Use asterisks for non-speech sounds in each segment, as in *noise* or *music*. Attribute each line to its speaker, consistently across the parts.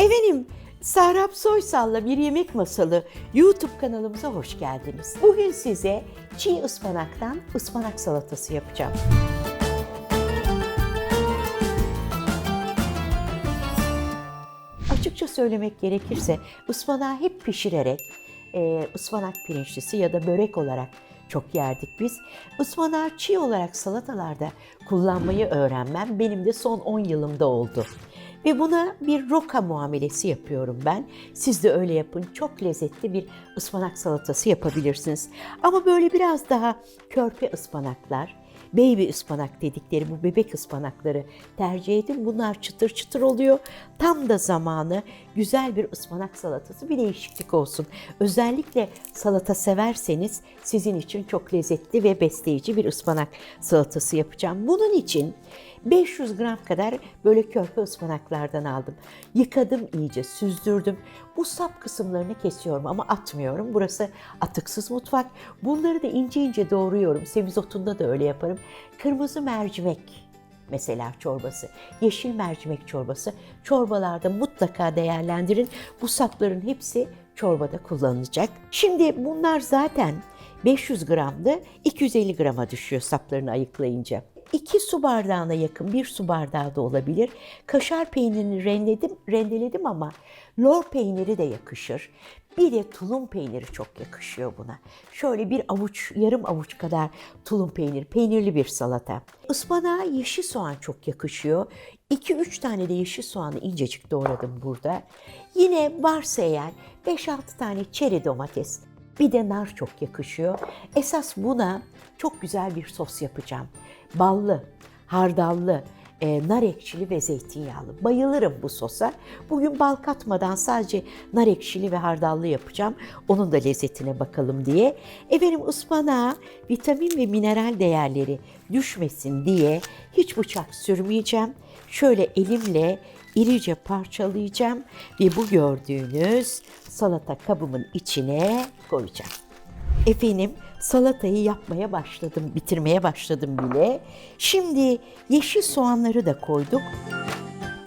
Speaker 1: Efendim, Sahrap Soysal'la Bir Yemek Masalı YouTube kanalımıza hoş geldiniz. Bugün size çiğ ıspanaktan ıspanak salatası yapacağım. Açıkça söylemek gerekirse ıspanağı hep pişirerek e, ıspanak pirinçlisi ya da börek olarak çok yerdik biz. Ispanağı çiğ olarak salatalarda kullanmayı öğrenmem benim de son 10 yılımda oldu. Ve buna bir roka muamelesi yapıyorum ben. Siz de öyle yapın. Çok lezzetli bir ıspanak salatası yapabilirsiniz. Ama böyle biraz daha körpe ıspanaklar, baby ıspanak dedikleri bu bebek ıspanakları tercih edin. Bunlar çıtır çıtır oluyor. Tam da zamanı güzel bir ıspanak salatası bir değişiklik olsun. Özellikle salata severseniz sizin için çok lezzetli ve besleyici bir ıspanak salatası yapacağım. Bunun için 500 gram kadar böyle körpe ıspanaklardan aldım. Yıkadım iyice, süzdürdüm. Bu sap kısımlarını kesiyorum ama atmıyorum. Burası atıksız mutfak. Bunları da ince ince doğruyorum. Semizotunda da öyle yaparım. Kırmızı mercimek mesela çorbası, yeşil mercimek çorbası. Çorbalarda mutlaka değerlendirin. Bu sapların hepsi çorbada kullanılacak. Şimdi bunlar zaten 500 gramdı, 250 grama düşüyor saplarını ayıklayınca. 2 su bardağına yakın bir su bardağı da olabilir. Kaşar peynirini rendeledim, rendeledim ama lor peyniri de yakışır. Bir de tulum peyniri çok yakışıyor buna. Şöyle bir avuç, yarım avuç kadar tulum peyniri, peynirli bir salata. Ispanağa yeşil soğan çok yakışıyor. 2-3 tane de yeşil soğanı incecik doğradım burada. Yine varsa eğer 5-6 tane çeri domates, bir de nar çok yakışıyor. Esas buna çok güzel bir sos yapacağım. Ballı, hardallı, e, nar ekşili ve zeytinyağlı. Bayılırım bu sosa. Bugün bal katmadan sadece nar ekşili ve hardallı yapacağım. Onun da lezzetine bakalım diye. Efendim ıspanağa vitamin ve mineral değerleri düşmesin diye hiç bıçak sürmeyeceğim. Şöyle elimle irice parçalayacağım ve bu gördüğünüz salata kabımın içine koyacağım. Efendim salatayı yapmaya başladım, bitirmeye başladım bile. Şimdi yeşil soğanları da koyduk.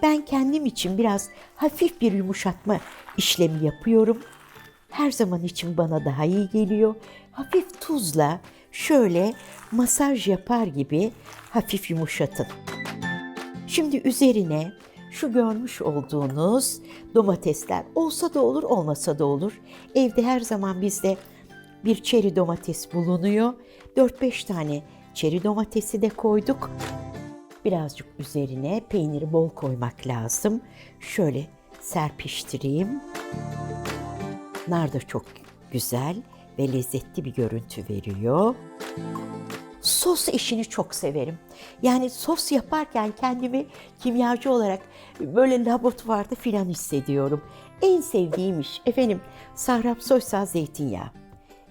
Speaker 1: Ben kendim için biraz hafif bir yumuşatma işlemi yapıyorum. Her zaman için bana daha iyi geliyor. Hafif tuzla şöyle masaj yapar gibi hafif yumuşatın. Şimdi üzerine şu görmüş olduğunuz domatesler olsa da olur olmasa da olur. Evde her zaman bizde bir çeri domates bulunuyor. 4-5 tane çeri domatesi de koyduk. Birazcık üzerine peyniri bol koymak lazım. Şöyle serpiştireyim. Nar da çok güzel ve lezzetli bir görüntü veriyor. Sos işini çok severim. Yani sos yaparken kendimi kimyacı olarak böyle laboratuvarda filan hissediyorum. En sevdiğim iş efendim Sahrap Soysal zeytinyağı.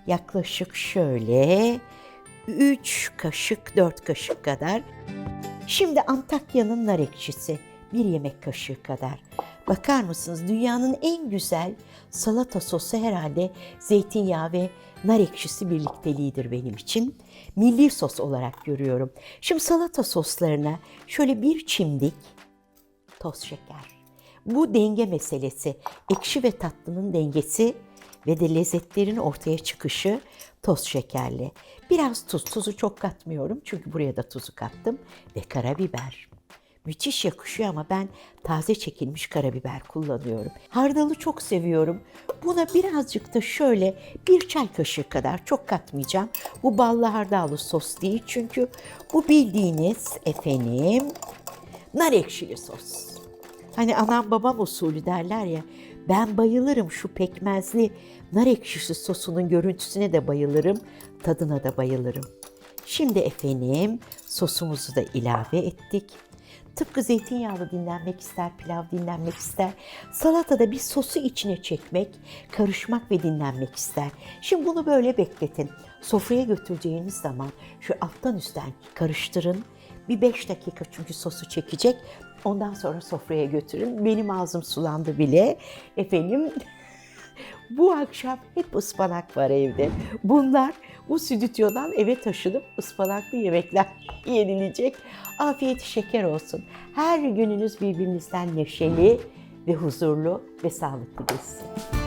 Speaker 1: Yaklaşık şöyle 3 kaşık 4 kaşık kadar. Şimdi Antakya'nın nar ekşisi bir yemek kaşığı kadar. Bakar mısınız dünyanın en güzel salata sosu herhalde zeytinyağı ve nar ekşisi birlikteliğidir benim için. Milli sos olarak görüyorum. Şimdi salata soslarına şöyle bir çimdik toz şeker. Bu denge meselesi. Ekşi ve tatlının dengesi ve de lezzetlerin ortaya çıkışı toz şekerli. Biraz tuz, tuzu çok katmıyorum çünkü buraya da tuzu kattım ve karabiber. Müthiş yakışıyor ama ben taze çekilmiş karabiber kullanıyorum. Hardalı çok seviyorum. Buna birazcık da şöyle bir çay kaşığı kadar çok katmayacağım. Bu ballı hardallı sos değil çünkü bu bildiğiniz efendim nar ekşili sos. Hani anam babam usulü derler ya. Ben bayılırım şu pekmezli nar ekşisi sosunun görüntüsüne de bayılırım, tadına da bayılırım. Şimdi efendim sosumuzu da ilave ettik. Tıpkı zeytinyağlı dinlenmek ister, pilav dinlenmek ister. Salatada bir sosu içine çekmek, karışmak ve dinlenmek ister. Şimdi bunu böyle bekletin. Sofraya götüreceğiniz zaman şu alttan üstten karıştırın. Bir 5 dakika çünkü sosu çekecek. Ondan sonra sofraya götürün. Benim ağzım sulandı bile. Efendim *laughs* bu akşam hep ıspanak var evde. Bunlar bu stüdyodan eve taşınıp ıspanaklı yemekler *laughs* yenilecek. Afiyet şeker olsun. Her gününüz birbirinizden neşeli ve huzurlu ve sağlıklı geçsin.